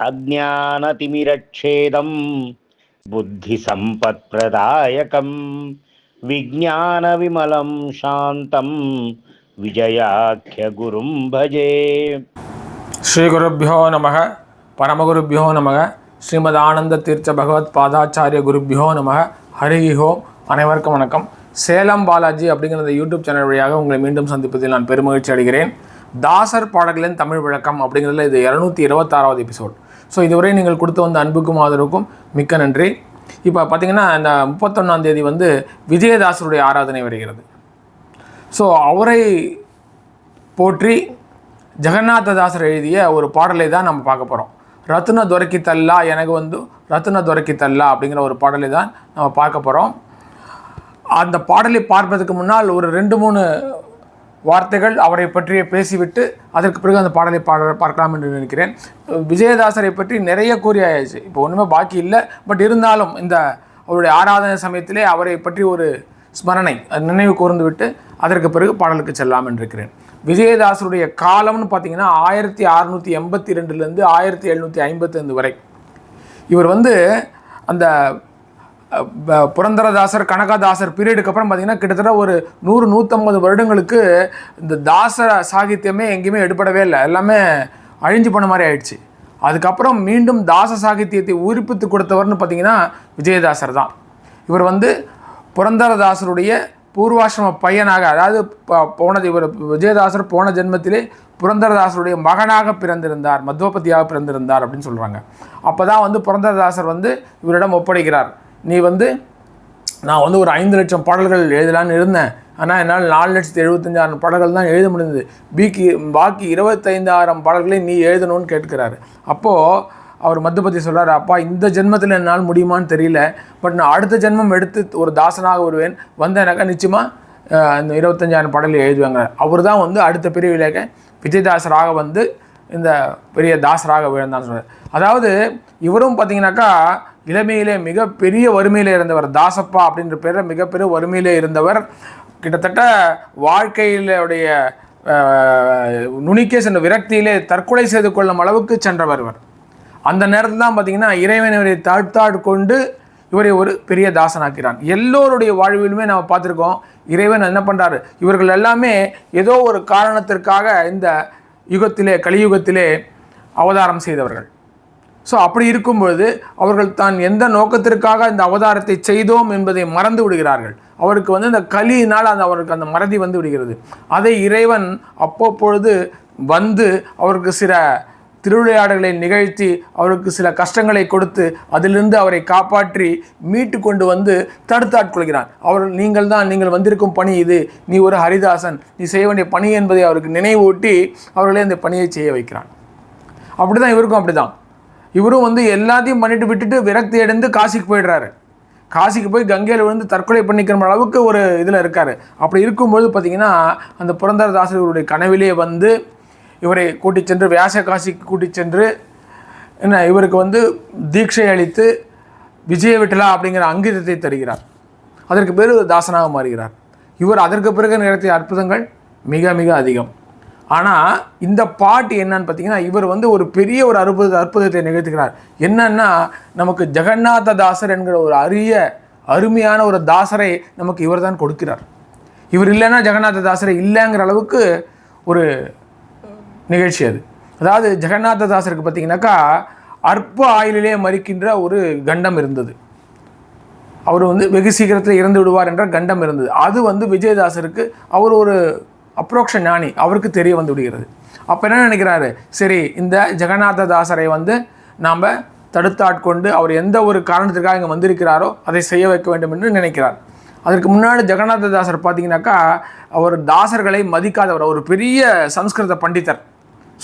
அஜானதிமிரட்சேதம் புத்திசம்பத்பிரதாயகம் விஜானவிமலம் சாந்தம் விஜயாக்கிய குரும் பஜே ஸ்ரீகுருப்போ நம பரமகுருப்போ நம ஸ்ரீமத் ஆனந்த தீர்த்த பகவத் பாதாச்சாரிய குருப்பியோ நம ஹரிஹோ அனைவருக்கும் வணக்கம். சேலம் பாலாஜி அப்படிங்கிற இந்த யூடியூப் சேனல் வழியாக உங்களை மீண்டும் சந்திப்பதில் நான் பெருமகிழ்ச்சி அடைகிறேன். தாசர் பாடல்களின் தமிழ் விளக்கம் அப்படிங்கிறதுல இது இரநூத்தி இருபத்தாறாவது எபிசோட் ஸோ இதுவரை நீங்கள் கொடுத்து வந்த அன்புக்கும் ஆதரவுக்கும் மிக்க நன்றி. இப்போ பார்த்தீங்கன்னா இந்த முப்பத்தொன்னாம் தேதி வந்து விஜயதாசருடைய ஆராதனை வருகிறது. ஸோ அவரை போற்றி ஜெகநாததாசர் எழுதிய ஒரு பாடலை தான் நம்ம பார்க்க போகிறோம் ரத்ன துரக்கி தல்லா எனக்கு வந்து ரத்ன துரக்கி தல்லா அப்படிங்கிற ஒரு பாடலை தான் நம்ம பார்க்க போகிறோம் அந்த பாடலை பார்ப்பதற்கு முன்னால் ஒரு ரெண்டு மூணு வார்த்தைகள் அவரை பற்றிய பேசிவிட்டு அதற்கு பிறகு அந்த பாடலை பாட பார்க்கலாம் என்று நினைக்கிறேன். விஜயதாசரை பற்றி நிறைய கூறி இப்போ ஒன்றுமே பாக்கி இல்லை. பட் இருந்தாலும் இந்த அவருடைய ஆராதனை சமயத்திலே அவரை பற்றி ஒரு ஸ்மரணை அது நினைவு கூர்ந்து விட்டு அதற்கு பிறகு பாடலுக்கு செல்லாம் என்றிருக்கிறேன். விஜயதாசருடைய காலம்னு பார்த்தீங்கன்னா ஆயிரத்தி அறுநூற்றி எண்பத்தி ரெண்டுலேருந்து ஆயிரத்தி எழுநூற்றி ஐம்பத்தைந்து வரை. இவர் வந்து அந்த புரந்தரதாசர் கனகதாசர் பீரியடுக்கு அப்புறம் பார்த்தீங்கன்னா கிட்டத்தட்ட ஒரு நூறு நூற்றம்பது வருடங்களுக்கு இந்த தாச சாகித்யமே எங்கேயுமே எடுபடவே இல்லை. எல்லாமே அழிஞ்சு போன மாதிரி ஆயிடுச்சு. அதுக்கப்புறம் மீண்டும் தாச சாகித்யத்தை உயிர்ப்பித்து கொடுத்தவர்னு பார்த்தீங்கன்னா விஜயதாசர் தான். இவர் வந்து புரந்தரதாசருடைய பூர்வாசிரம பையனாக அதாவது போனது இவர் விஜயதாசர் போன ஜென்மத்திலே புரந்தரதாசருடைய மகனாக பிறந்திருந்தார் மத்வபதியாக பிறந்திருந்தார் அப்படின்னு சொல்கிறாங்க அப்போ தான் வந்து புரந்தரதாசர் வந்து இவரிடம் ஒப்படைக்கிறார். நீ வந்து நான் வந்து ஒரு ஐந்து லட்சம் பாடல்கள் எழுதலான்னு இருந்தேன். ஆனால் என்னால் நாலு லட்சத்தி எழுபத்தஞ்சாயிரம் பாடல்கள் தான் எழுத முடிந்தது. பீக்கி பாக்கி இருபத்தைந்தாயிரம் பாடல்களை நீ எழுதணும்னு கேட்கிறாரு அப்போது அவர் மதுபத்தி சொல்கிறார் அப்பா இந்த ஜென்மத்தில் என்னால் முடியுமான்னு தெரியல. பட் நான் அடுத்த ஜென்மம் எடுத்து ஒரு தாசனாக வருவேன். வந்தேனாக்கா நிச்சயமாக இந்த இருபத்தஞ்சாயிரம் பாடல்கள் எழுதுவாங்க அவர் தான் வந்து அடுத்த பிரிவிலேக்க விஜயதாசராக வந்து இந்த பெரிய தாசராக விழுந்தான்னு சொல்கிறார் அதாவது இவரும் பார்த்தீங்கன்னாக்கா இளமையிலே மிகப்பெரிய வறுமையில் இருந்தவர். தாசப்பா அப்படின்ற பேரில் மிகப்பெரிய வறுமையில் இருந்தவர். கிட்டத்தட்ட வாழ்க்கையிலுடைய அஹ், நுனிக்கே சென்ற விரக்தியிலே தற்கொலை செய்து கொள்ளும் அளவுக்கு சென்றவர் இவர். அந்த நேரத்தில் தான் பார்த்தீங்கன்னா இறைவன் இவரை தாழ்த்தாடு கொண்டு இவரை ஒரு பெரிய தாசனாக்கிறான். எல்லோருடைய வாழ்விலுமே நம்ம பார்த்துருக்கோம் இறைவன் என்ன பண்ணுறாரு இவர்கள் எல்லாமே ஏதோ ஒரு காரணத்திற்காக இந்த யுகத்திலே கலியுகத்திலே அவதாரம் செய்தவர்கள். ஸோ அப்படி இருக்கும்பொழுது அவர்கள் தான் எந்த நோக்கத்திற்காக இந்த அவதாரத்தை செய்தோம் என்பதை மறந்து விடுகிறார்கள். அவருக்கு வந்து இந்த கலியினால் அந்த அவருக்கு அந்த மறதி வந்து விடுகிறது. அதை இறைவன் அப்பப்பொழுது வந்து அவருக்கு சில திருவிளையாடல்களை நிகழ்த்தி அவருக்கு சில கஷ்டங்களை கொடுத்து அதிலிருந்து அவரை காப்பாற்றி மீட்டு கொண்டு வந்து தடுத்தாட்கொள்கிறான். அவர் நீங்கள் தான் நீங்கள் வந்திருக்கும் பணி இது. நீ ஒரு ஹரிதாசன். நீ செய்ய வேண்டிய பணி என்பதை அவருக்கு நினைவூட்டி அவர்களே அந்த பணியை செய்ய வைக்கிறான். அப்படி தான் இவருக்கும் அப்படி தான் இவரும் வந்து எல்லாத்தையும் பண்ணிட்டு விட்டுட்டு விரக்தி அடைந்து காசிக்கு போயிடுறாரு. காசிக்கு போய் கங்கையில் விழுந்து தற்கொலை பண்ணிக்கிற அளவுக்கு ஒரு இதில் இருக்கார். அப்படி இருக்கும்பொழுது பார்த்தீங்கன்னா அந்த புரந்தரதாசர் இவருடைய கனவிலே வந்து இவரை கூட்டிச் சென்று வியாச காசிக்கு கூட்டிச் சென்று என்ன இவருக்கு வந்து தீட்சை அளித்து விஜய விட்டலா அப்படிங்கிற அங்கிதத்தை தருகிறார். அதற்கு பேர் தாசனாக மாறுகிறார். இவர் அதற்கு பிறகு நிகழ்த்திய அற்புதங்கள் மிக மிக அதிகம். ஆனால் இந்த பாட்டு என்னன்னு பார்த்தீங்கன்னா இவர் வந்து ஒரு பெரிய ஒரு அற்புத அற்புதத்தை நிகழ்த்துகிறார். என்னன்னா நமக்கு ஜெகநாத தாசர் என்கிற ஒரு அரிய அருமையான ஒரு தாசரை நமக்கு இவர் தான் கொடுக்கிறார். இவர் இல்லைன்னா ஜெகநாத தாசரை இல்லைங்கிற அளவுக்கு ஒரு நிகழ்ச்சி அது. அதாவது ஜெகநாத தாசருக்கு பார்த்தீங்கன்னாக்கா அற்ப ஆயுளிலே மறிக்கின்ற ஒரு கண்டம் இருந்தது. அவர் வந்து வெகு சீக்கிரத்தில் இறந்து விடுவார் என்ற கண்டம் இருந்தது. அது வந்து விஜயதாசருக்கு அவர் ஒரு அப்ரோக்ஷ ஞானி அவருக்கு தெரிய வந்து விடுகிறது. அப்போ என்ன நினைக்கிறாரு? சரி இந்த ஜெகநாத தாசரை வந்து நாம் தடுத்தாட்கொண்டு அவர் எந்த ஒரு காரணத்திற்காக இங்கே வந்திருக்கிறாரோ அதை செய்ய வைக்க வேண்டும் என்று நினைக்கிறார். அதற்கு முன்னாடி ஜெகநாத தாசர் பார்த்தீங்கன்னாக்கா அவர் தாசர்களை மதிக்காதவர் ஒரு பெரிய சம்ஸ்கிருத பண்டிதர்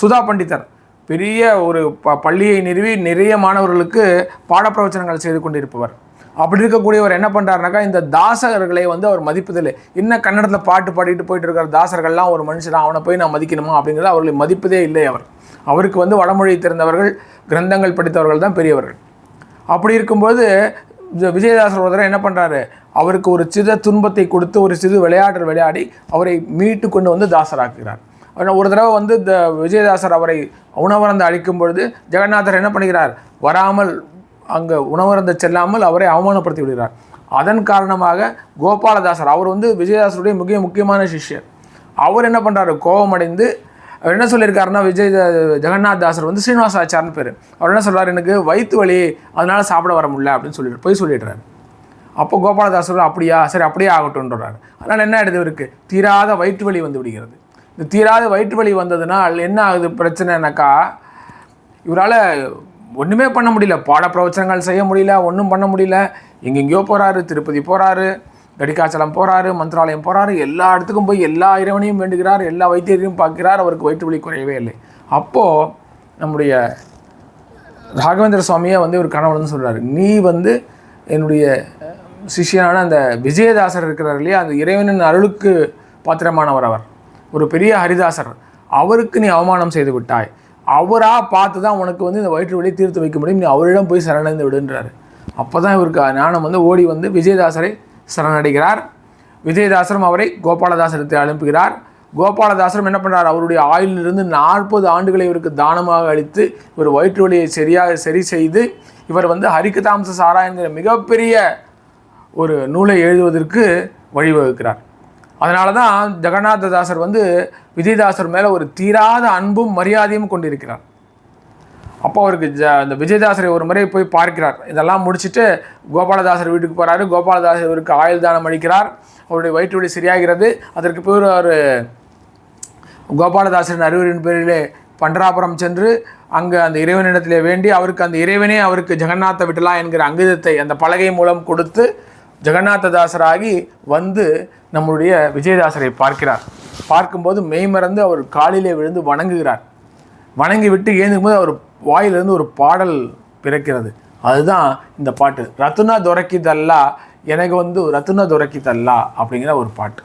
சுதா பண்டிதர். பெரிய ஒரு ப பள்ளியை நிறுவி நிறைய மாணவர்களுக்கு பாடப்பிரவச்சனங்கள் செய்து கொண்டிருப்பவர். அப்படி இருக்கக்கூடியவர் என்ன பண்ணுறாருனாக்கா இந்த தாசர்களை வந்து அவர் மதிப்பதில்லை. என்ன கன்னடத்தில் பாட்டு பாடிட்டு போயிட்டு இருக்கிற தாசர்கள்லாம் ஒரு மனுஷன் அவனை போய் நான் மதிக்கணுமா? அப்படிங்கிறது அவர்களை மதிப்பதே இல்லை அவர். அவருக்கு வந்து வடமொழி தெரிந்தவர்கள் கிரந்தங்கள் படித்தவர்கள் தான் பெரியவர்கள். அப்படி இருக்கும்போது இந்த விஜயதாசர் ஒரு தடவை என்ன பண்ணுறாரு அவருக்கு ஒரு சிறு துன்பத்தை கொடுத்து ஒரு சிறு விளையாட்டு விளையாடி அவரை மீட்டு கொண்டு வந்து தாசராக்குகிறார். ஒரு தடவை வந்து இந்த விஜயதாசர் அவரை உணவருந்த அழிக்கும் பொழுது ஜெகநாதர் என்ன பண்ணுகிறார் வராமல் அங்கே உணவருந்த செல்லாமல் அவரை அவமானப்படுத்தி விடுகிறார் அதன் காரணமாக கோபாலதாசர் அவர் வந்து விஜயதாசருடைய மிக முக்கியமான சிஷ்யர். அவர் என்ன பண்ணுறாரு கோபமடைந்து அவர் என்ன சொல்லியிருக்காருன்னா விஜய் ஜெகநாத் தாசர் வந்து ஸ்ரீனிவாசாச்சார்னு பேர். அவர் என்ன சொல்கிறார் எனக்கு வயிற்று வலி அதனால் சாப்பிட வர முடியல அப்படின்னு சொல்லிட்டு போய் சொல்லிடுறாரு. அப்போ கோபாலதாசர் அப்படியா? சரி அப்படியே ஆகட்டும்ன்றாரு. அதனால் என்ன ஆகிடுது இவருக்கு? தீராத வயிற்று வலி வந்து விடுகிறது. இந்த தீராத வயிற்று வலி வந்ததுனால் என்ன ஆகுது? பிரச்சனைனாக்கா இவரால் ஒன்றுமே பண்ண முடியல. பாட பிரவச்சனங்கள் செய்ய முடியல ஒன்றும் பண்ண முடியல. எங்கெங்கேயோ போகிறாரு திருப்பதி போகிறாரு கடிகாச்சலம் போகிறாரு மந்திராலயம் போகிறாரு எல்லா இடத்துக்கும் போய் எல்லா இறைவனையும் வேண்டுகிறார் எல்லா வைத்தியரையும் பார்க்கிறார் அவருக்கு வயிற்று வலி குறையவே இல்லை. அப்போது நம்முடைய ராகவேந்திர சுவாமியை வந்து ஒரு கணவன் சொல்கிறார் நீ வந்து என்னுடைய சிஷியனான சிஷ்யனான அந்த விஜயதாசர் இருக்கிறார் இல்லையா அந்த இறைவனின் அருளுக்கு பாத்திரமானவர் அவர். ஒரு பெரிய ஹரிதாசர். அவருக்கு நீ அவமானம் செய்து விட்டாய். அவராக பார்த்து தான் உனக்கு வந்து இந்த வயிற்று வழியை தீர்த்து வைக்க முடியும். நீ அவரிடம் போய் சரணடைந்து விடுன்றாரு. அப்போ தான் இவருக்கு ஞானம் வந்து ஓடி வந்து விஜயதாசரை சரணடைகிறார். விஜயதாசரும் அவரை கோபாலதாசரத்தை அனுப்புகிறார். கோபாலதாசரும் என்ன பண்ணுறார் அவருடைய ஆயுளிலிருந்து நாற்பது ஆண்டுகளை இவருக்கு தானமாக அளித்து இவர் வயிற்று வலியை சரியாக சரி செய்து இவர் வந்து ஹரிகதாம்ச சாரா என்கிற மிகப்பெரிய ஒரு நூலை எழுதுவதற்கு வழிவகுக்கிறார். அதனால தான் ஜெகநாததாசர் வந்து விஜயதாசர் மேலே ஒரு தீராத அன்பும் மரியாதையும் கொண்டிருக்கிறார். அப்போ அவருக்கு ஜ அந்த விஜயதாசரை ஒரு முறை போய் பார்க்கிறார். இதெல்லாம் முடிச்சுட்டு கோபாலதாசர் வீட்டுக்கு போகிறாரு கோபாலதாசர் இவருக்கு ஆயுள் தானம் அளிக்கிறார். அவருடைய வயிற்று வலி சரியாகிறது. அதற்கு பிறகு அவர் கோபாலதாசரின் அறிவுரின் பேரிலே பண்டராபுரம் சென்று அங்கே அந்த இறைவனிடத்திலே வேண்டி அவருக்கு அந்த இறைவனே அவருக்கு ஜெகநாத விட்டலா என்கிற அங்கிதத்தை அந்த பலகை மூலம் கொடுத்து ஜெகநாததாசராகி வந்து நம்முடைய விஜயதாசரை பார்க்கிறார். பார்க்கும்போது மெய்மறந்து அவர் காலிலே விழுந்து வணங்குகிறார். வணங்கி விட்டு ஏந்துக்கும்போது அவர் வாயிலிருந்து ஒரு பாடல் பிறக்கிறது. அதுதான் இந்த பாட்டு. ரத்துனா துரக்கிதல்லா எனக்கு வந்து ரத்துனா துரக்கிதல்லா அப்படிங்கிற ஒரு பாட்டு.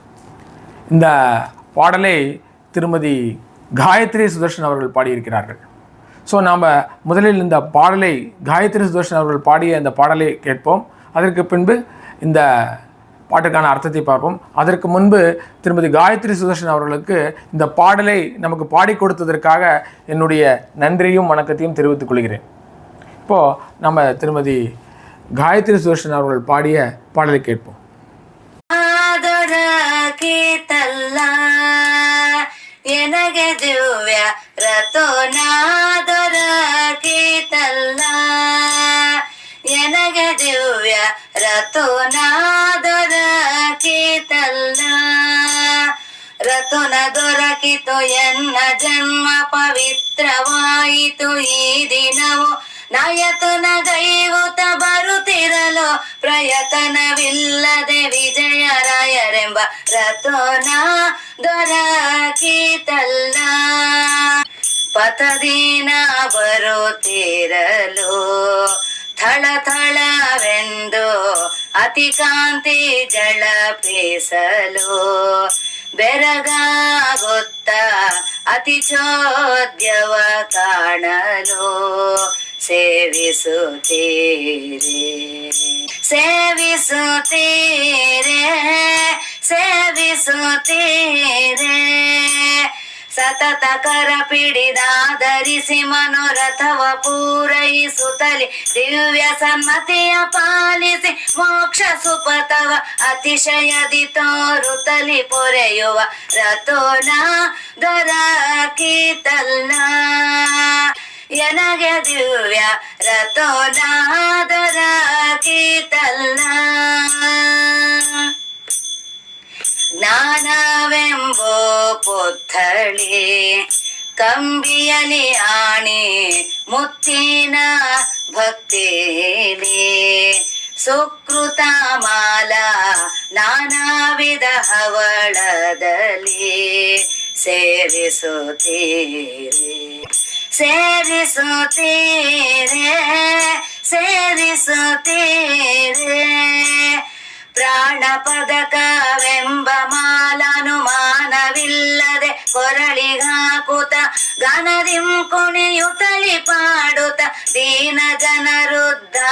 இந்த பாடலை திருமதி காயத்ரி சுதர்ஷன் அவர்கள் பாடியிருக்கிறார்கள். ஸோ நாம் முதலில் இந்த பாடலை காயத்ரி சுதர்ஷன் அவர்கள் பாடிய இந்த பாடலை கேட்போம். அதற்கு பின்பு இந்த பாட்டுக்கான அர்த்தத்தை பார்ப்போம் அதற்கு முன்பு திருமதி காயத்ரி சுதர்ஷன் அவர்களுக்கு இந்த பாடலை நமக்கு பாடி கொடுத்ததற்காக என்னுடைய நன்றியும் வணக்கத்தையும் தெரிவித்துக் கொள்கிறேன் இப்போது நம்ம திருமதி காயத்ரி சுதர்ஷன் அவர்கள் பாடிய பாடலை கேட்போம் ದೊರಕಿತಲ್ಲ ಎನಗೆ ದಿವ್ಯ ರತೋನ ದೊರಕಿತಲ್ಲ ಎನಗೆ ದಿವ್ಯ ರತೋನ ಕೀತಲ್ಲ ರತುನ ದೊರಕಿತು ಎನ್ನ ಜನ್ಮ ಪವಿತ್ರವಾಯಿತು ಈ ದಿನವು. ನಾಯತನ ದೈವತ ಬರುತ್ತಿರಲು, ಪ್ರಯತನವಿಲ್ಲದೆ ವಿಜಯರಾಯರೆಂಬ ರಥೋನ ದೊರಕಿತಲ್ಲ ಪಥದೀನ ಬರುತ್ತಿರಲು ಥಳ ಥಳವೆಂದು ಅತಿ ಕಾಂತಿ ಜಳಪಿಸಲು ಬೆರಗಾಗುತ್ತ ಅತಿ ಚೋದ್ಯವ ಕಾಣಲು ಸೇವಿಸುತ್ತೀರೆ. ಸೇವಿಸುತ್ತೀರೆ ಸೇವಿಸುತ್ತೀರೆ. ಸತತ ಕರ ಪಿಡಿದಾಧರಿಸಿ ಮನೋರಥವ ಪೂರೈಸುತ್ತಲೇ ದಿವ್ಯ ಸನ್ಮತಿಯ ಪಾಲಿಸಿ ಮೋಕ್ಷ ಸುಪಥವ ಅತಿಶಯದಿ ತೋರುತ್ತಲಿ ಪೊರೆಯುವ ರಥೋನ ದೊರಕಿತಲ್ಲ ಎನಗೆ ದಿವ್ಯ ರಥೋನ ದೊರಕಿತಲ್ಲ ಜ್ಞಾನವೆಂಬೋ ಪುತ್ಥಳಿ ಕಂಬಿಯಲಿ ಆಣಿ ಮುತ್ತಿನ ಭಕ್ತಿಲಿ. ಸುಕೃತ ಮಾಲಾ ನಾನಾ ವಿಧ ಹವಳದಲ್ಲಿ ಸೇರಿಸುತ್ತೀರಿ. ಸೇರಿಸುತ್ತೀರೆ ಸೇರಿಸುತ್ತೀರೆ. ಪ್ರಾಣಪದಕವೆಂಬ ಮಾಲಾನುಮಾನವಿಲ್ಲದೆ ಕೊರಳಿಗಾಕುತ ಗನದಿಂ ಕುಣಿಯುತ್ತಲಿ ಪಾಡುತ್ತ ದೀನ ಜನರುದ್ಧಾರಗೈಯುವ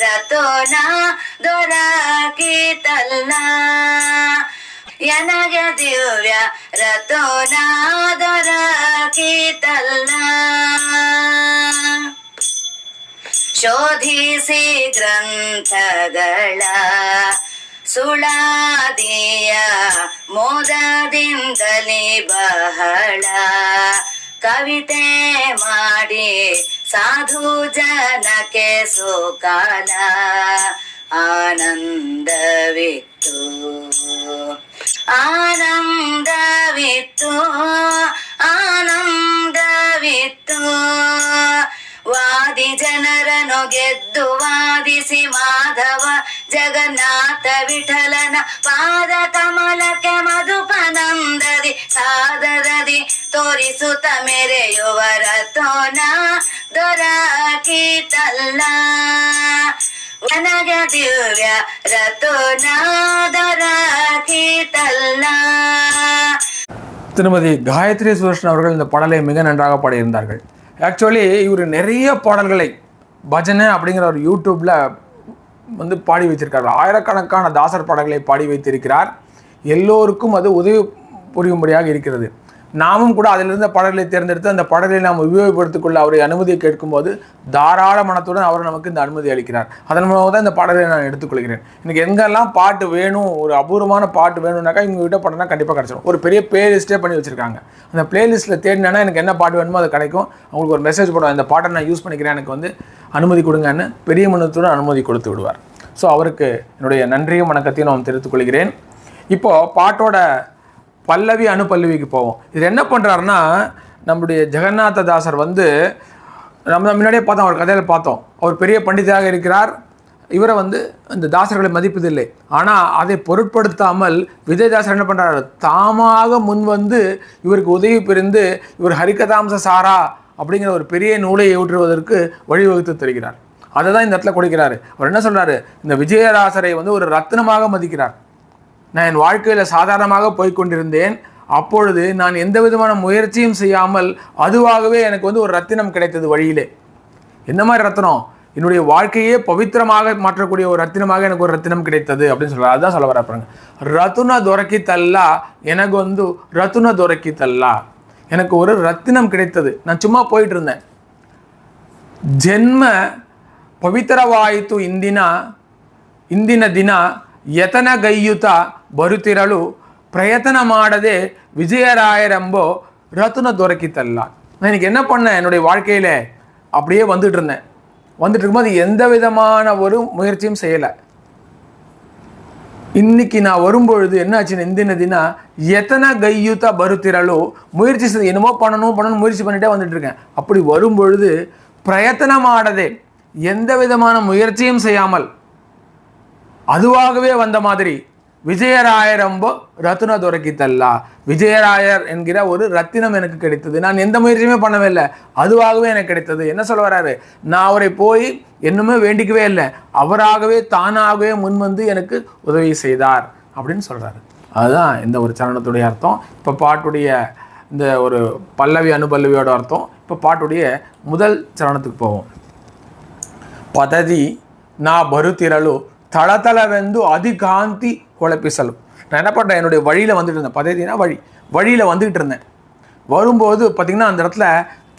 ರತೋನ ದೊರಕಿತಲ್ಲ ಯನಗ ದಿವ್ಯ ರತೋನ ದೊರಕಿತಲ್ಲ ಶೋಧಿಸಿ ಗ್ರಂಥಗಳ ಸುಳಾದಿಯ ಮೋದದಿಂದಲೇ ಬಹಳ ಕವಿತೆ ಮಾಡಿ ಸಾಧು ಜನಕ್ಕೆ ಸೋಕಾಲ ಆನಂದವಿತ್ತು. ಆನಂದವಿತ್ತು ಆನಂದವಿತ್ತು. ವಾದಿ ಜನರನ್ನು ಗೆದ್ದು ವಾದಿಸಿ ಮಾಧವ ಜಗನ್ನಾಥ ವಿಠಲನ ಪಾದ ಕಮಲಕ್ಕೆ ಮಧುಪನಂದದಿ ಸಾದರದಿ ತೋರಿಸುತ್ತ ಮೆರೆಯುವರ ತೋನ ದೊರಕಿತಲ್ಲ ನನಗೆ ದಿವ್ಯ ರತೋನ ದೊರಕಿತಲ್ಲ திருமதி காயத்ரி சுதர்ஷன் அவர்கள் இந்த பாடலை மிக நன்றாக பாடியிருந்தார்கள் ஆக்சுவலி இவர் நிறைய பாடல்களை பஜனை அப்படிங்கிற ஒரு யூடியூப்பில் வந்து பாடி வச்சிருக்கார் ஆயிரக்கணக்கான தாசர் பாடல்களை பாடி வைத்திருக்கிறார். எல்லோருக்கும் அது உதவி புரியும்படியாக இருக்கிறது. நாமும் கூட அதிலிருந்த பாடல்களை தேர்ந்தெடுத்து அந்த பாடலை நாம் உபயோகப்படுத்திக் கொள்ள அவரை அனுமதியை கேட்கும்போது தாராள மனத்துடன் அவர் நமக்கு இந்த அனுமதி அளிக்கிறார். அதன் மூலமாக தான் இந்த பாடலை நான் எடுத்துக்கொள்கிறேன். எனக்கு எங்கெல்லாம் பாட்டு வேணும் ஒரு அபூர்வமான பாட்டு வேணும்னாக்கா இவங்க கிட்ட கண்டிப்பாக கிடச்சிடும் ஒரு பெரிய பிளேலிஸ்ட்டே பண்ணி வச்சிருக்காங்க. அந்த பிளேலிஸ்ட்டில் தேடினா எனக்கு என்ன பாட்டு வேணுமோ அது கிடைக்கும். அவங்களுக்கு ஒரு மெசேஜ் போடுவோம் இந்த பாட்டை நான் யூஸ் பண்ணிக்கிறேன் எனக்கு வந்து அனுமதி கொடுங்கன்னு. பெரிய மனத்துடன் அனுமதி கொடுத்து விடுவார். ஸோ அவருக்கு என்னுடைய நன்றியும் வணக்கத்தையும் நான் தெரிவித்துக் கொள்கிறேன். இப்போது பாட்டோட பல்லவி அணுப்பல்லவிக்கு போவோம். இது என்ன பண்ணுறாருன்னா நம்முடைய ஜெகநாத தாசர் வந்து நம்ம முன்னாடியே பார்த்தோம் அவர் கதையில் பார்த்தோம். அவர் பெரிய பண்டிதராக இருக்கிறார். இவரை வந்து இந்த தாசர்களை மதிப்பதில்லை. ஆனால் அதை பொருட்படுத்தாமல் விஜயதாசர் என்ன பண்ணுறாரு தாமாக முன் வந்து இவருக்கு உதவி புரிந்து இவர் ஹரிகதாம்ச சாரா அப்படிங்கிற ஒரு பெரிய நூலை ஊற்றுவதற்கு வழிவகுத்து தருகிறார். அதை தான் இந்த இடத்துல கொடுக்கிறாரு. அவர் என்ன சொல்கிறாரு இந்த விஜயதாசரை வந்து ஒரு ரத்னமாக மதிக்கிறார். நான் என் வாழ்க்கையில் சாதாரணமாக போய்கொண்டிருந்தேன் அப்பொழுது நான் எந்த விதமான முயற்சியும் செய்யாமல் அதுவாகவே எனக்கு வந்து ஒரு ரத்தினம் கிடைத்தது வழியிலே. எந்த மாதிரி ரத்தினம்? என்னுடைய வாழ்க்கையே பவித்திரமாக மாற்றக்கூடிய ஒரு ரத்தினமாக எனக்கு ஒரு ரத்தினம் கிடைத்தது அப்படின்னு சொல்கிறார் அதுதான் சொல்ல வரப்பாங்க ரத்துன துரக்கி தல்லா எனக்கு வந்து ரத்துன துரக்கி தல்லா. எனக்கு ஒரு ரத்தினம் கிடைத்தது. நான் சும்மா போயிட்டு இருந்தேன். ஜென்ம பவித்திரவாயித்து இந்தினா இந்தின தினா ಯತನಗೈಯುತ ಬರುತ್ತಿರಲು ಪ್ರಯತ್ನ ಮಾಡದೆ விஜயராயரம்போ ரத்துன துறக்கித்தல்ல நான் இன்னைக்கு என்ன பண்ணேன் என்னுடைய வாழ்க்கையில் அப்படியே வந்துட்டு இருந்தேன் வந்துட்டு இருக்கும்போது எந்த விதமான ஒரு முயற்சியும் செய்யலை இன்னைக்கு நான் வரும்பொழுது என்ன ஆச்சுன்னு இந்தின தினா எத்தனை கையுத்த பருத்திரலோ முயற்சி செய்து என்னமோ பண்ணணும் பண்ணணும் முயற்சி பண்ணிட்டே வந்துட்டு இருக்கேன் அப்படி வரும்பொழுது பிரயத்தனமானதே எந்த விதமான முயற்சியும் செய்யாமல் அதுவாகவே வந்த மாதிரி விஜயராயரம்போ ரத்ன துறக்கித்தல்லா விஜயராயர் என்கிற ஒரு ரத்தினம் எனக்கு கிடைத்தது. நான் எந்த முயற்சியுமே பண்ணவே இல்லை. அதுவாகவே எனக்கு கிடைத்தது. என்ன சொல்ல வராரு? நான் அவரை போய் இன்னுமே வேண்டிக்கவே இல்லை. அவராகவே தானாகவே முன்வந்து எனக்கு உதவி செய்தார் அப்படின்னு சொல்கிறாரு அதுதான் இந்த ஒரு சரணத்துடைய அர்த்தம். இப்போ பாட்டுடைய இந்த ஒரு பல்லவி அனுபல்லவியோட அர்த்தம். இப்போ பாட்டுடைய முதல் சரணத்துக்கு போவோம். பததி நான் பருத்திரலு தளதளவெந்து அதிகாந்தி உழைப்பி நான் என்ன பண்ணுறேன் என்னுடைய வழியில் வந்துட்டு இருந்தேன். பதவினா வழி. வழியில் வந்துக்கிட்டு இருந்தேன். வரும்போது பார்த்திங்கன்னா அந்த இடத்துல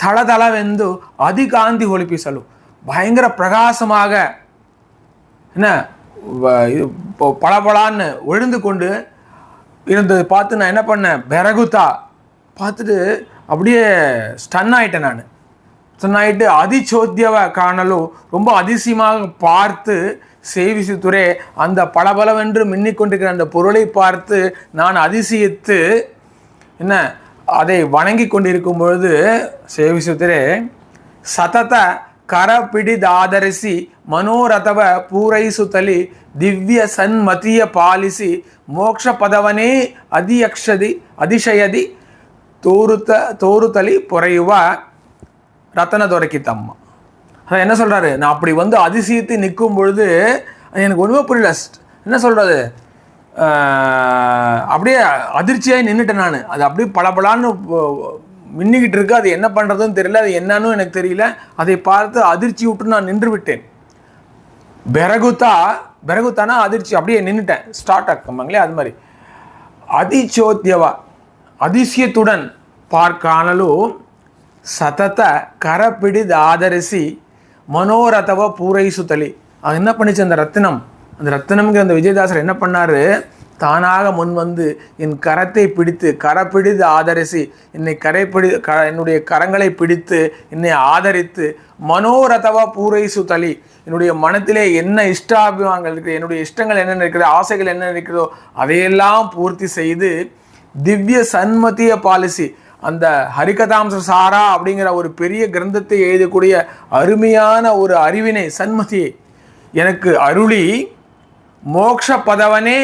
தளதளவெந்து அதிகாந்தி ஒழிப்பி பயங்கர பிரகாசமாக என்ன பளபளான்னு ஒழுந்து கொண்டு இருந்தது பார்த்து நான் என்ன பண்ணேன்? பெரகுத்தா பார்த்துட்டு அப்படியே ஸ்டன் ஆகிட்டேன் நான். ஸ்டன் ஆகிட்டு அதிச்சோத்தியவை காணலும் ரொம்ப அதிசயமாக பார்த்து சேவிசித்துறை அந்த பளபளவென்று மின்னிக்கொண்டிருக்கிற அந்த பொருளை பார்த்து நான் அதிசயித்து என்ன அதை வணங்கி கொண்டிருக்கும் பொழுது சேவிசுத்திரே சதத கரபிடிதாதரிசி மனோரதவ பூரைசுதலி திவ்ய சன்மதிய பாலிசி மோக்ஷ பதவனே அதியக்ஷதி அதிசயதி தோருத்த தோருதலி பொறையுவ ரத்தன துரக்கித்தம்மா. என்ன சொல்கிறாரு நான் அப்படி வந்து அதிசயத்தை நிற்கும் பொழுது எனக்கு ஒன்றுமே புரியல என்ன சொல்கிறது அப்படியே அதிர்ச்சியாக நின்றுட்டேன் நான். அது அப்படியே பளபளான்னு மின்னிக்கிட்டு இருக்கு. அது என்ன பண்ணுறதுன்னு தெரியல. அது என்னன்னு எனக்கு தெரியல. அதை பார்த்து அதிர்ச்சி விட்டு நான் நின்று விட்டேன். பெரகுத்தா பெரகுத்தானா அதிர்ச்சி. அப்படியே நின்றுட்டேன் ஸ்டார்ட் ஆக்கம்பாங்களே அது மாதிரி. அதிச்சோத்தியவா அதிசயத்துடன் பார்க்கானலும் சதத கரப்பிடி ஆதரிசி மனோரதவ பூரைசுதலி. அது என்ன பண்ணிச்சு? அந்த ரத்தினம். அந்த ரத்தினம்ங்கிற அந்த விஜயதாசர் என்ன பண்ணாரு? தானாக முன் வந்து என் கரத்தை பிடித்து கரப்பிடித்து ஆதரிசி. என்னை கரை பிடி க என்னுடைய கரங்களை பிடித்து என்னை ஆதரித்து. மனோரதவா பூரைசு தலி என்னுடைய மனத்திலே என்ன இஷ்டாபிமானங்கள் இருக்குது என்னுடைய இஷ்டங்கள் என்னென்ன இருக்கிறது ஆசைகள் என்ன இருக்கிறதோ அதையெல்லாம் பூர்த்தி செய்து திவ்ய சன்மத்திய பாலிசி. அந்த ஹரிகதாம்ச சாரா அப்படிங்கிற ஒரு பெரிய கிரந்தத்தை எழுதக்கூடிய அருமையான ஒரு அறிவினை சன்மதியை எனக்கு அருளி மோக்ஷ பதவனே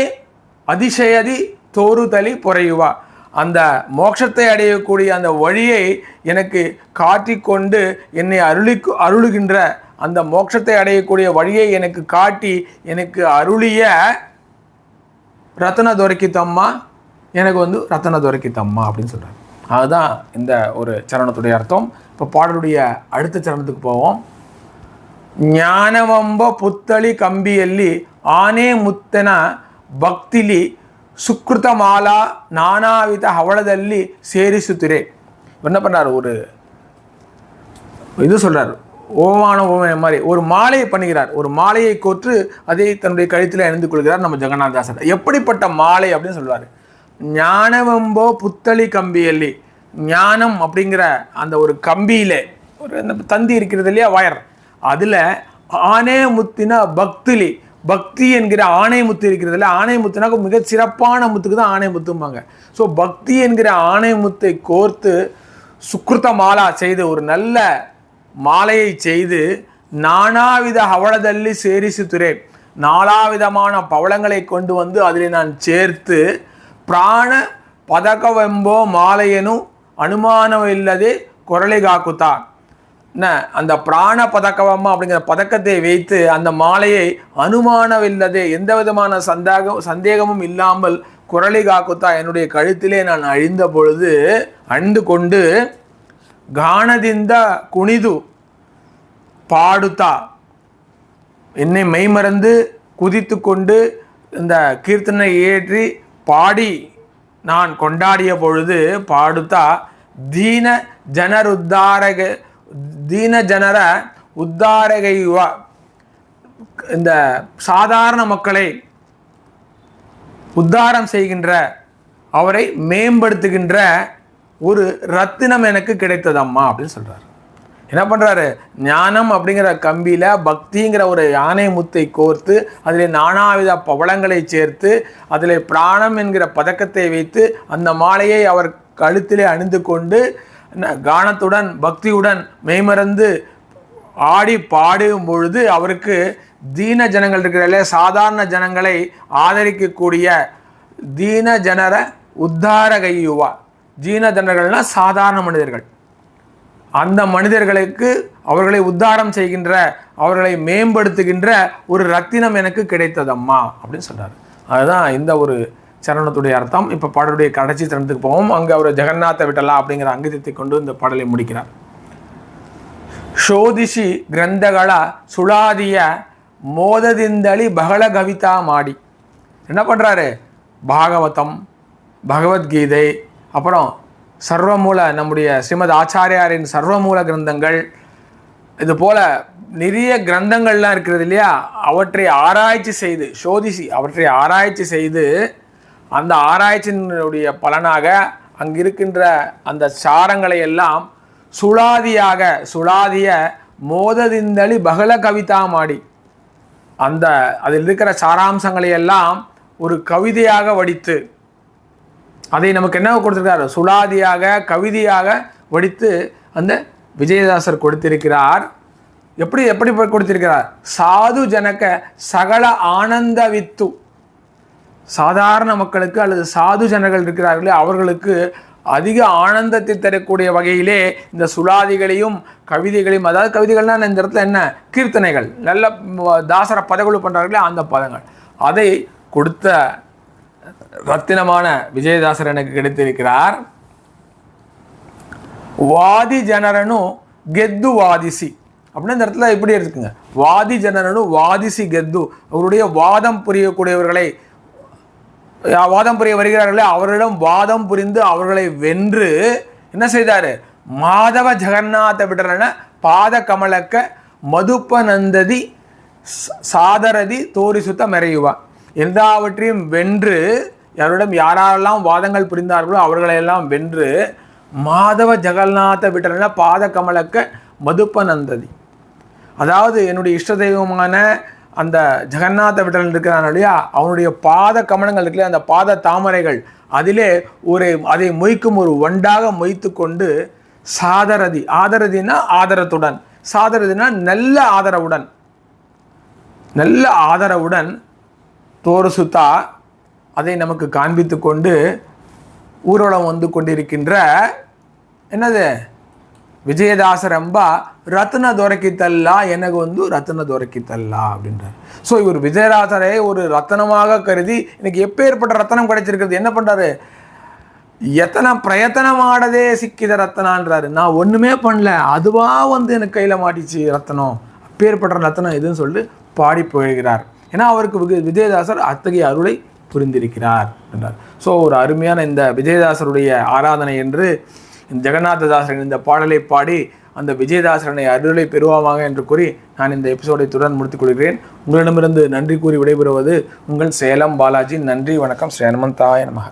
அதிசயதி தோறுதலி பொறையுவா அந்த மோட்சத்தை அடையக்கூடிய அந்த வழியை எனக்கு காட்டிக்கொண்டு என்னை அருளி அருளுகின்ற அந்த மோட்சத்தை அடையக்கூடிய வழியை எனக்கு காட்டி எனக்கு அருளிய ரத்ன துரைக்கித்தம்மா எனக்கு வந்து ரத்ன துரைக்கித்தம்மா அப்படின்னு சொல்கிறார் அதுதான் இந்த ஒரு சரணத்துடைய அர்த்தம் இப்போ பாடலுடைய அடுத்த சரணத்துக்கு போவோம் ಜ್ಞಾನವೆಂಬ ಪುತ್ತಳಿ ಕಂಬಿಯಲ್ಲಿ ಆನೆ ಮುತ್ತನ ಭಕ್ತಿಲಿ ಸುಕೃತ ಮಾಲಾ ನಾನಾವಿಧ ಹವಳದಲ್ಲಿ ಸೇರಿಸುತ್ತಿರೆ என்ன பண்ணார் ஒரு இது சொல்றார் ஓமான ஓமன மாதிரி ஒரு மாலையை பண்ணுகிறார் ஒரு மாலையை கோற்று அதை தன்னுடைய கழுத்தில் அணிந்து கொள்கிறார் நம்ம ஜெகநாதாசர் எப்படிப்பட்ட மாலை அப்படின்னு சொல்றாரு ஞானவெம்போ புத்தளி கம்பியல்லி. ஞானம் அப்படிங்கிற அந்த ஒரு கம்பியிலே ஒரு அந்த தந்தி இருக்கிறது இல்லையா வயர். அதில் ஆனே முத்தினா பக்திலி. பக்தி என்கிற ஆணைமுத்து இருக்கிறது இல்லை ஆணைமுத்துனாக்க மிக சிறப்பான முத்துக்கு தான் ஆணை முத்தும்பாங்க. ஸோ பக்தி என்கிற ஆணைமுத்தை கோர்த்து சுக்ருத மாலா செய்து ஒரு நல்ல மாலையை செய்து நானாவித ஹவளதள்ளி சேரிசுத்துரே நாலாவிதமான பவளங்களை கொண்டு வந்து அதில் நான் சேர்த்து ಪ್ರಾಣ ಪದಕವೆಂಬೋ ಮಾಲೆಯನು ಅನುಮಾನವಿಲ್ಲದೆ ಕೊರಳಿಗಾಕುತ್ತಾ என்ன அந்த பிராண பதக்கவம்மா அப்படிங்கிற பதக்கத்தை வைத்து அந்த மாலையை அனுமானமில்லதே எந்த விதமான சந்தேகம் சந்தேகமும் இல்லாமல் குரலி காக்குத்தா என்னுடைய கழுத்திலே நான் அழிந்த பொழுது அணிந்து கொண்டு கானதிந்த குனிது பாடுத்தா என்னை மெய்மறந்து குதித்து கொண்டு இந்த கீர்த்தனை ஏற்றி பாடி நான் கொண்டாடிய பொழுது பாடுத்தா தீன ஜனருத்தாரக தீன ஜனர உத்தாரகைவ இந்த சாதாரண மக்களை உத்தாரம் செய்கின்ற அவரை மேம்படுத்துகின்ற ஒரு ரத்தினம் எனக்கு கிடைத்ததம்மா அப்படின்னு சொல்கிறார் என்ன பண்ணுறாரு ஞானம் அப்படிங்கிற கம்பியில் பக்திங்கிற ஒரு யானை முத்தை கோர்த்து அதில் நானாவித பவளங்களை சேர்த்து அதில் பிராணம் என்கிற பதக்கத்தை வைத்து அந்த மாலையை அவர் கழுத்திலே அணிந்து கொண்டு கானத்துடன் பக்தியுடன் மெய்மறந்து ஆடி பாடும் பொழுது அவருக்கு தீன ஜனங்கள் இருக்கிற சாதாரண ஜனங்களை ஆதரிக்கக்கூடிய தீன ஜனர உத்தாரகையுவா தீன ஜனர்கள்னால் சாதாரண மனிதர்கள். அந்த மனிதர்களுக்கு அவர்களை உத்தாரம் செய்கின்ற அவர்களை மேம்படுத்துகின்ற ஒரு ரத்தினம் எனக்கு கிடைத்ததம்மா அப்படின்னு சொல்றாரு அதுதான் இந்த ஒரு சரணத்துடைய அர்த்தம் இப்போ பாடலுடைய கடைசி சரணத்துக்கு போவோம் அங்கே அவர் ஜெகநாத விட்டலா அப்படிங்கிற அங்கீதத்தை கொண்டு இந்த பாடலை முடிக்கிறார் ಶೋಧಿಸಿ ಗ್ರಂಥಗಳ ಸುಳಾದಿಯ மோததிந்தளி பகல கவிதா மாடி என்ன பண்ணுறாரு பாகவதம் பகவத்கீதை அப்புறம் சர்வமூல நம்முடைய ஸ்ரீமத் ஆச்சாரியாரின் சர்வமூல கிரந்தங்கள். இது போல நிறைய கிரந்தங்கள்லாம் இருக்கிறது இல்லையா? அவற்றை ஆராய்ச்சி செய்து சோதிசி அவற்றை ஆராய்ச்சி செய்து அந்த ஆராய்ச்சியினுடைய பலனாக அங்கு இருக்கின்ற அந்த சாரங்களை எல்லாம் சுழாதியாக சுழாதிய மோததிந்தளி பகல கவிதா மாடி. அந்த அதில் இருக்கிற சாராம்சங்களை எல்லாம் ஒரு கவிதையாக வடித்து அதை நமக்கு என்ன கொடுத்துருக்காரு? சுலாதியாக கவிதையாக வடித்து அந்த விஜயதாசர் கொடுத்திருக்கிறார். எப்படி எப்படி கொடுத்திருக்கிறார்? சாது ஜனக்க சகல ஆனந்த வித்து. சாதாரண மக்களுக்கு அல்லது சாது ஜனங்கள் இருக்கிறார்களே அவர்களுக்கு அதிக ஆனந்தத்தை தரக்கூடிய வகையிலே இந்த சுலாதிகளையும் கவிதைகளையும் அதாவது கவிதைகள்னா இந்த இடத்துல என்ன? கீர்த்தனைகள். நல்ல தாசர பதகுழு பண்ணுறார்களே அந்த பதங்கள். அதை கொடுத்த ரத்தினமான விஜயதாசர் எனக்கு கிடைத்திருக்கிறார். வாதி ஜனரனு கெத்து வாதிசி. அப்படின்னு இந்த இடத்துல இப்படி இருக்குங்க. வாதி ஜனரனு வாதிசி கெத்து. அவருடைய வாதம் புரியக்கூடியவர்களை வாதம் புரிய வருகிறார்களே அவர்களிடம் வாதம் புரிந்து அவர்களை வென்று என்ன செய்தார்? மாதவ ஜெகநாத விடரன பாத கமலக்க மதுப்பநந்ததி ச- சாதரதி தோரிசுத்த மெரையுவா எல்லாவற்றையும் வென்று யாரிடம் யாரெல்லாம் வாதங்கள் புரிந்தார்களோ அவர்களையெல்லாம் வென்று மாதவ ஜெகநாத விட்டன பாத கமலக்க மதுப்பநந்ததி அதாவது என்னுடைய இஷ்ட தெய்வமான அந்த ஜெகநாத விட்டல் இருக்கிறான் இல்லையா? அவனுடைய பாத கமலங்கள் இருக்குல்லையா அந்த பாத தாமரைகள் அதிலே ஒரு அதை மொய்க்கும் ஒரு ஒன்றாக மொய்த்து கொண்டு சாதரதி ஆதரதினா ஆதரத்துடன் சாதரதினா நல்ல ஆதரவுடன் நல்ல ஆதரவுடன் தோறு சுத்தா அதை நமக்கு காண்பித்து கொண்டு ஊர்வலம் வந்து கொண்டிருக்கின்ற என்னது? விஜயதாசர் அம்பா ரத்ன துரைக்கித்தல்லா எனக்கு வந்து ரத்ன துரைக்கித்தல்லா அப்படின்றார். ஸோ இவர் விஜயதாசரை ஒரு ரத்தனமாக கருதி எனக்கு எப்பேற்பட்ட ரத்தனம் கிடைச்சிருக்கிறது? என்ன பண்ணுறாரு எத்தனை பிரயத்தனமானதே சிக்கித ரத்தனான்றாரு. நான் ஒன்றுமே பண்ணல. அதுவாக வந்து எனக்கு கையில் மாட்டிச்சு ரத்தனம். அப்பேற்பட்ட ரத்தனம் எதுன்னு சொல்லிட்டு பாடி போகிறார். ஏன்னா அவருக்கு விஜயதாசர் அத்தகைய அருளை புரிந்திருக்கிறார் என்றார். ஸோ ஒரு அருமையான இந்த விஜயதாசருடைய ஆராதனை என்று ஜெகநாததாசரின் இந்த பாடலை பாடி அந்த விஜயதாசரனை அருளை பெறுவாமாக என்று கூறி நான் இந்த எபிசோடை தொடர்ந்து முடித்துக் கொள்கிறேன். உங்களிடமிருந்து நன்றி கூறி விடைபெறுவது உங்கள் சேலம் பாலாஜி. நன்றி வணக்கம். ஸ்ரீ ஹனுமந்தாய நமக.